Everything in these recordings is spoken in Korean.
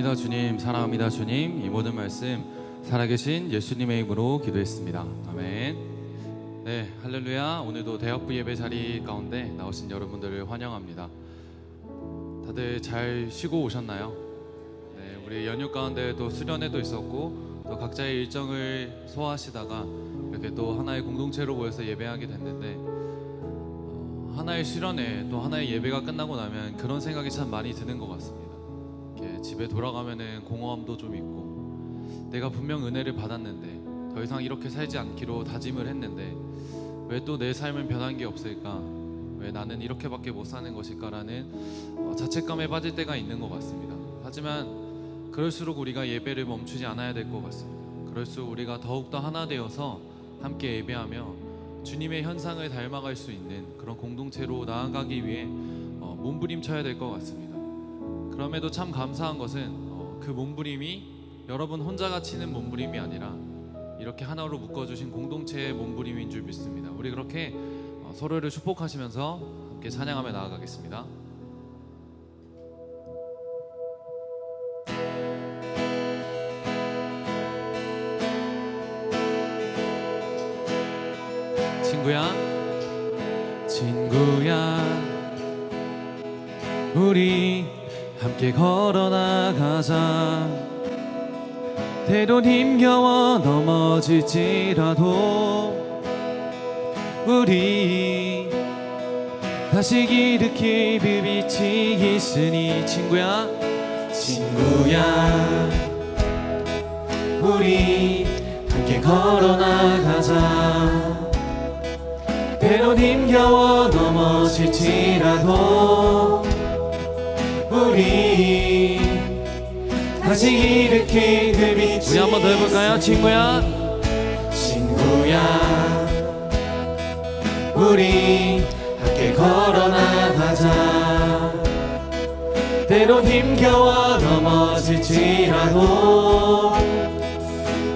감사합니다 주님. 사랑합니다 주님. 이 모든 말씀 살아계신 예수님의 이름으로 기도했습니다. 아멘. 네 할렐루야. 오늘도 대학부 예배 자리 가운데 나오신 여러분들을 환영합니다. 다들 잘 쉬고 오셨나요? 네 우리 연휴 가운데 또 수련회도 있었고 또 각자의 일정을 소화하시다가 이렇게 또 하나의 공동체로 모여서 예배하게 됐는데 어, 하나의 수련회 또 하나의 예배가 끝나고 나면 그런 생각이 참 많이 드는 것 같습니다. 이렇게 집에 돌아가면은 공허함도 좀 있고 내가 분명 은혜를 받았는데 더 이상 이렇게 살지 않기로 다짐을 했는데 왜 또 내 삶은 변한 게 없을까? 왜 나는 이렇게밖에 못 사는 것일까라는 어, 자책감에 빠질 때가 있는 것 같습니다. 하지만 그럴수록 우리가 예배를 멈추지 않아야 될 것 같습니다. 그럴수록 우리가 더욱더 하나 되어서 함께 예배하며 주님의 현상을 닮아갈 수 있는 그런 공동체로 나아가기 위해 어, 몸부림쳐야 될 것 같습니다. 그럼에도 참 감사한 것은 어, 그 몸부림이 여러분 혼자가 치는 몸부림이 아니라 이렇게 하나로 묶어주신 공동체의 몸부림인 줄 믿습니다. 우리 그렇게 어, 서로를 축복하시면서 함께 찬양하며 나아가겠습니다. 걸어나가자. 때론 힘겨워 넘어질지라도 우리 다시 그 빛이 있으니 친구야, 친구야, 우리 함께 걸어나가자. 때론 힘겨워 넘어질지라도 우리 다시 일으킬 그 빛이 우리 한 번 더 해볼까요? 친구야? 친구야 우리 함께 걸어나가자. 때론 힘겨워 넘어질지라도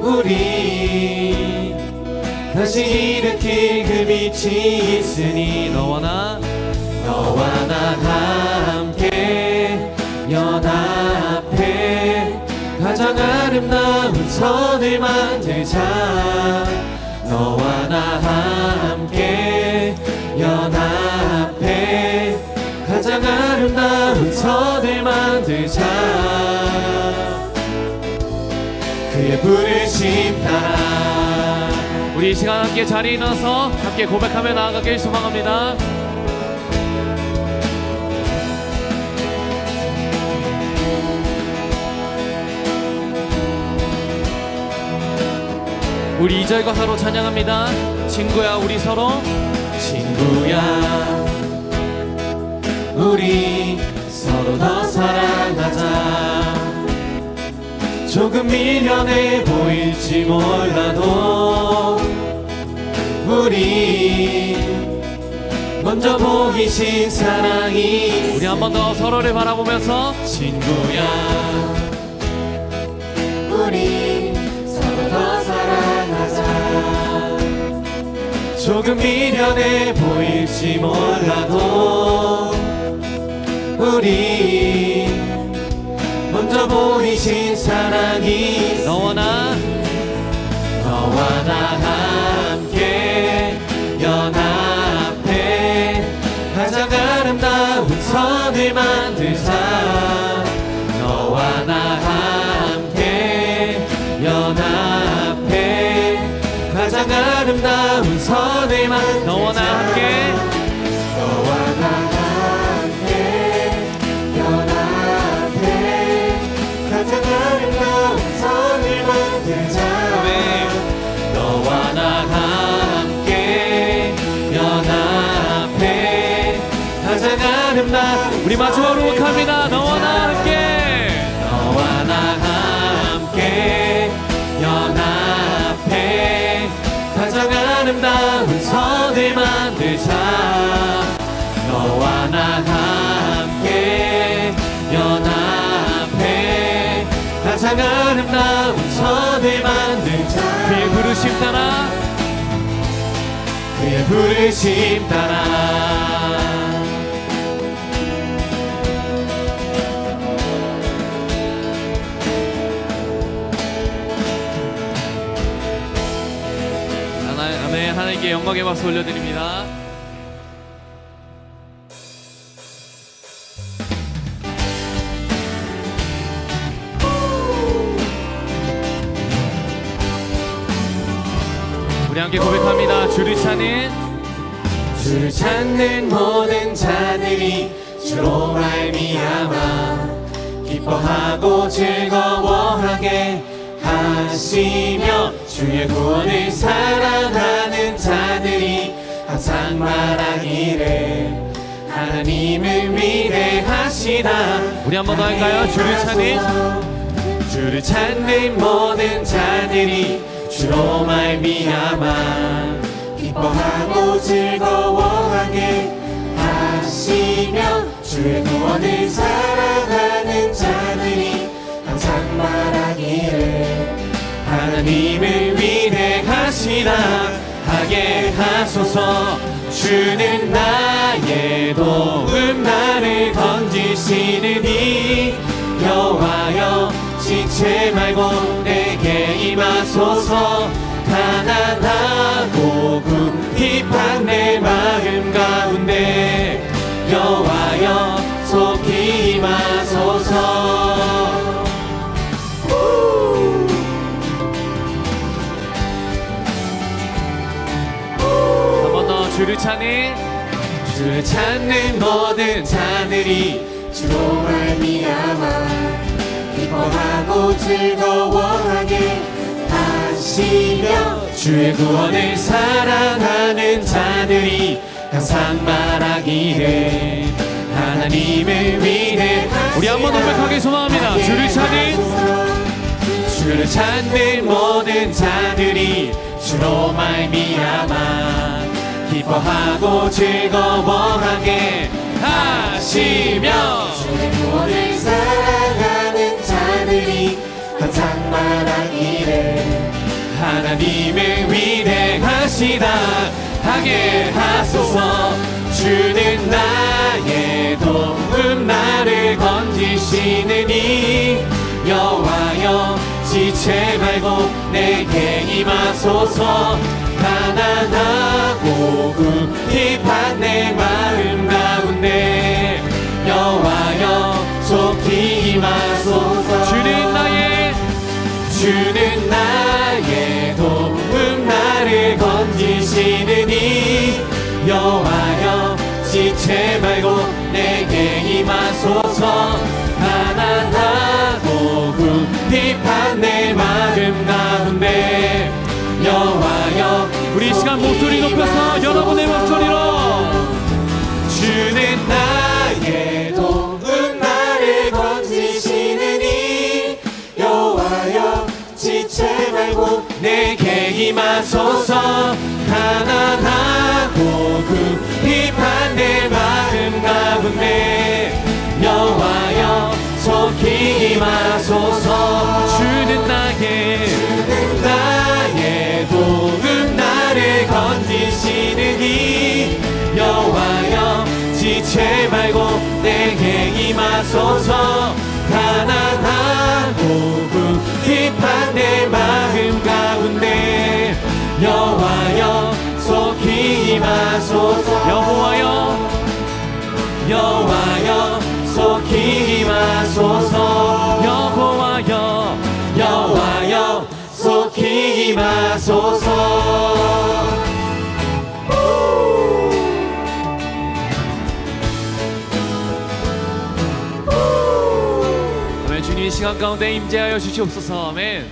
우리 다시 일으킬 그 빛이 있으니 너와 나? 너와 나함 아름다운 선을 만들자. 너와 나 함께 연합해 가장 아름다운 선을 만들자. 그의 부르심 따라 우리 이 시간 함께 자리에 일어나서 함께 고백하며 나아가길 소망합니다 우리 2절 가사로 찬양합니다. 친구야 우리 서로. 친구야 우리 서로 더 사랑하자. 조금 미련해 보일지 몰라도 우리 먼저 보이신 사랑이 우리 한 번 더 서로를 바라보면서 친구야 조금 미련해 보일지 몰라도 우리 먼저 보이신 사랑이 너와 나 우리 마지막으 내 만든 자. 그의 부르심 따라. 그의 부르심 따라. 하나님께 영광의 박수 올려드립니다. 찾는 모든 자들이 주로 말미암아 기뻐하고 즐거워하게 하시며 주의 구원을 사랑하는 자들이 항상 말하기를 하나님을 위대하시다. 우리 한 번 더 할까요? 주를 찾는? 주를 찾는 모든 자들이 주로 말미암아 기뻐하고 즐거워하게 하시며 주의 구원을 사랑하는 자들이 항상 말하기를 하나님을 위대하시다 하게 하소서. 주는 나의 도움 나를 건지시느니 여호와여 지체 말고 내게 임하소서. 가난하 고 궁핍한 내 마음 가운데 여호와여 속히 임하소서. 주를 찾는 주를 찾는 모든 자들이 주로 말미암아 기뻐하고 즐거워하게 주의 구원을 사랑하는 자들이 항상 말하기를 하나님을 위해 우리 한번더 고백하게 소망합니다. 주를 찾는 주를 찾는 모든 자들이 주로 말미암아 기뻐하고 즐거워하게 하시며 주의 구원을 사랑하는 자들이 항상 말하기를 하나님을 위대하시다. 하게 하소서. 주는 나의 도움 나를 건지시느니 여호와여 지체 말고 내게 임하소서. 가난하고 궁핍한 내 마음 가운데 여호와여 속히 임하소서 주는 나의 도움 나를 건지시느니 여호와여 지체 말고 내게 임하소서. 가난하고 궁핍한 내 마음 가운데 여호와여 우리 이 시간 목소리 높여서 여러분의 목소리로 내게 임하소서 가난하고 궁핍한 내 마음 가운데 여호와여 속히 임하소서. 주는 나의 나의 도움 나를 건지시느니 여호와여 지체 말고 내게 임하소서 시간 가운데 임재하여 주시옵소서. 아멘.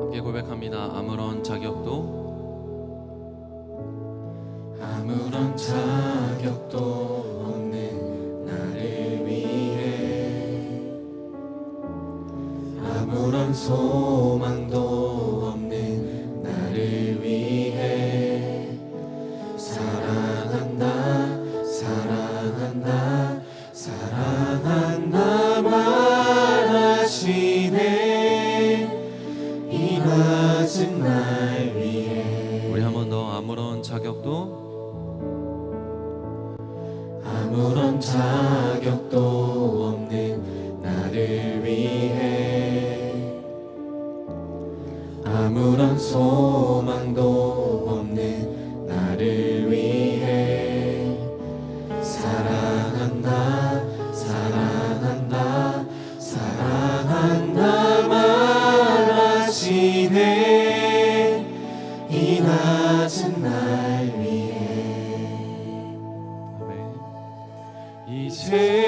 함께 고백합니다. 아무런 자격도 낮은 날 위에 이제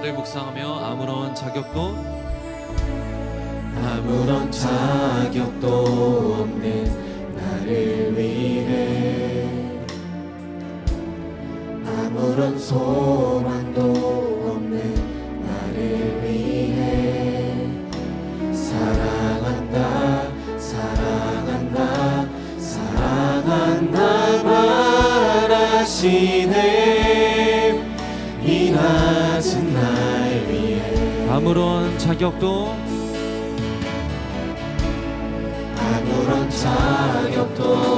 차를 묵상하며 아무런 자격도 아무런 자격도 없는 나를 위해 아무런 소망도 없는 나를 위해 사랑한다 사랑한다 사랑한다 말하시네. 아무런 자격도 아무런 자격도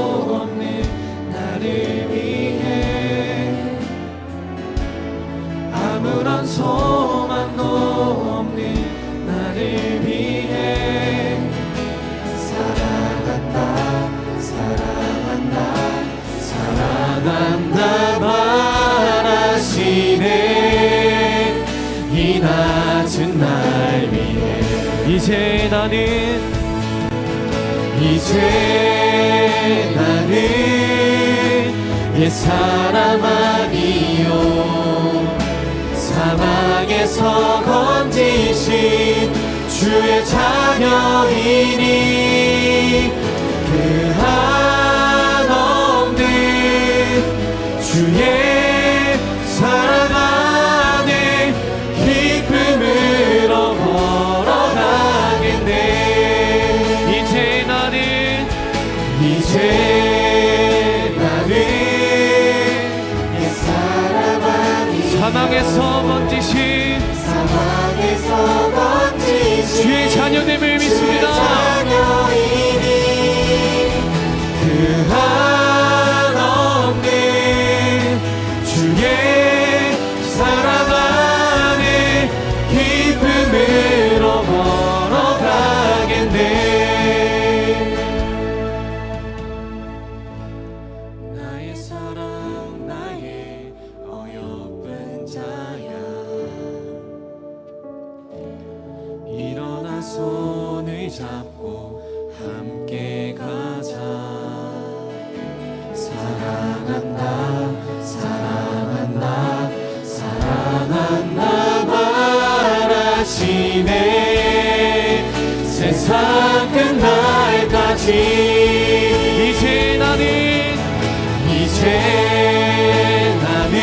사람 아니요. 사막에서 건지신 주의 자녀이니 heart. 지내. 세상 끝날까지. 이제 나는 이제 나는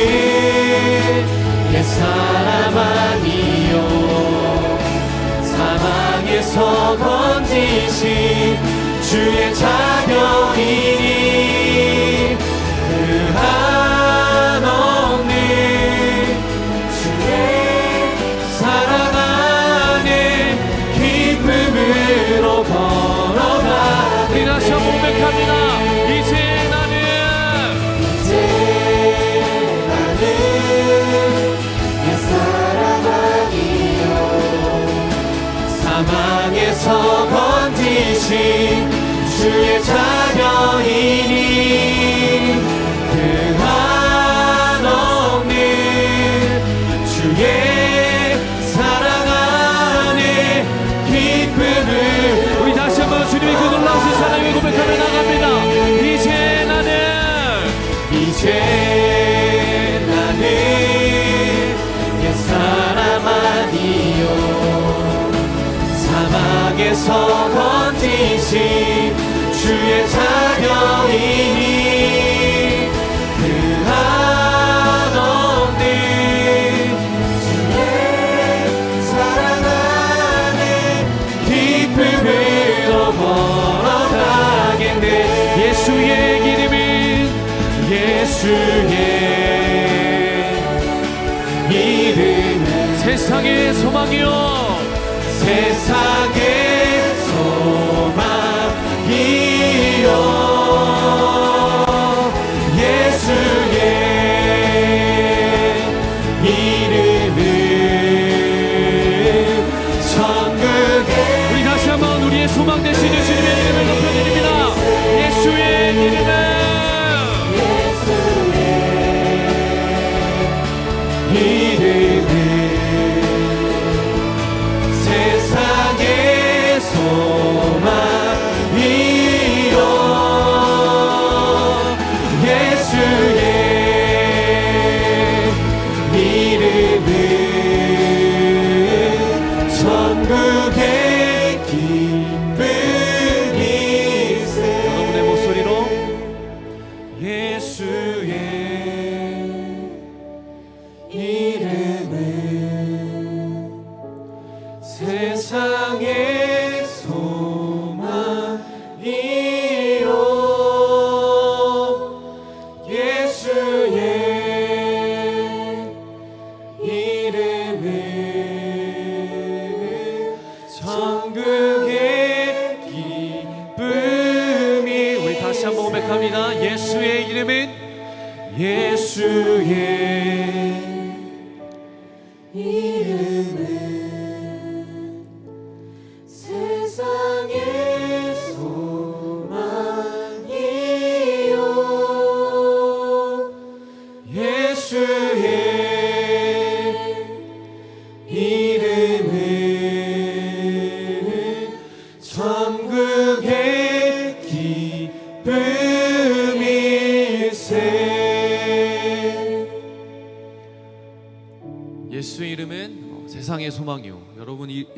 내 사람 아니요. 사망에서 건지신 주의 자 위에서 건지신 주의 자녀이니. 땅에서 번지신 주의 자녀이니 그 주의 예수의 기름을 예수의 믿음은 세상의 소망이요 세상의 예수의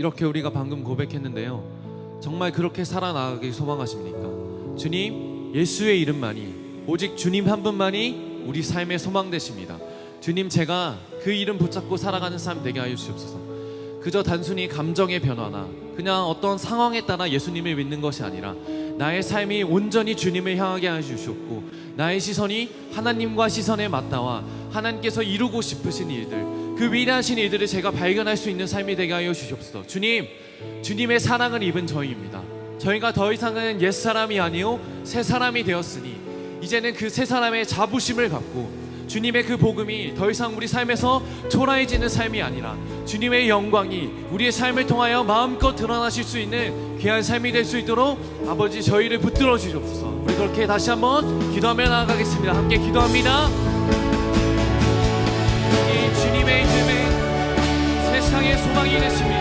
이, 이렇게 우리가 방금 고백했는데요. 정말 그렇게 살아나가길 소망하십니까? 주님, 예수의 이름만이 오직 주님 한 분만이 우리 삶의 소망 되십니다. 주님 제가 그 이름 붙잡고 살아가는 삶 되게 하여 주시옵소서. 그저 단순히 감정의 변화나 그냥 어떤 상황에 따라 예수님을 믿는 것이 아니라 나의 삶이 온전히 주님을 향하게 주시옵고 나의 시선이 하나님과 시선에 맞닿아 하나님께서 이루고 싶으신 일들 그 위대하신 일들을 제가 발견할 수 있는 삶이 되게 하여 주시옵소서 주님 주님의 사랑을 입은 저희입니다 저희가 더 이상은 옛 사람이 아니요 새 사람이 되었으니 이제는 그 새 사람의 자부심을 갖고 주님의 그 복음이 더 이상 우리 삶에서 초라해지는 삶이 아니라 주님의 영광이 우리의 삶을 통하여 마음껏 드러나실 수 있는 귀한 삶이 될 수 있도록 아버지 저희를 붙들어 주시옵소서. 우리 그렇게 다시 한번 기도하며 나아가겠습니다. 함께 기도합니다. 이 주님의 이름은 세상의 소망이 되십니다.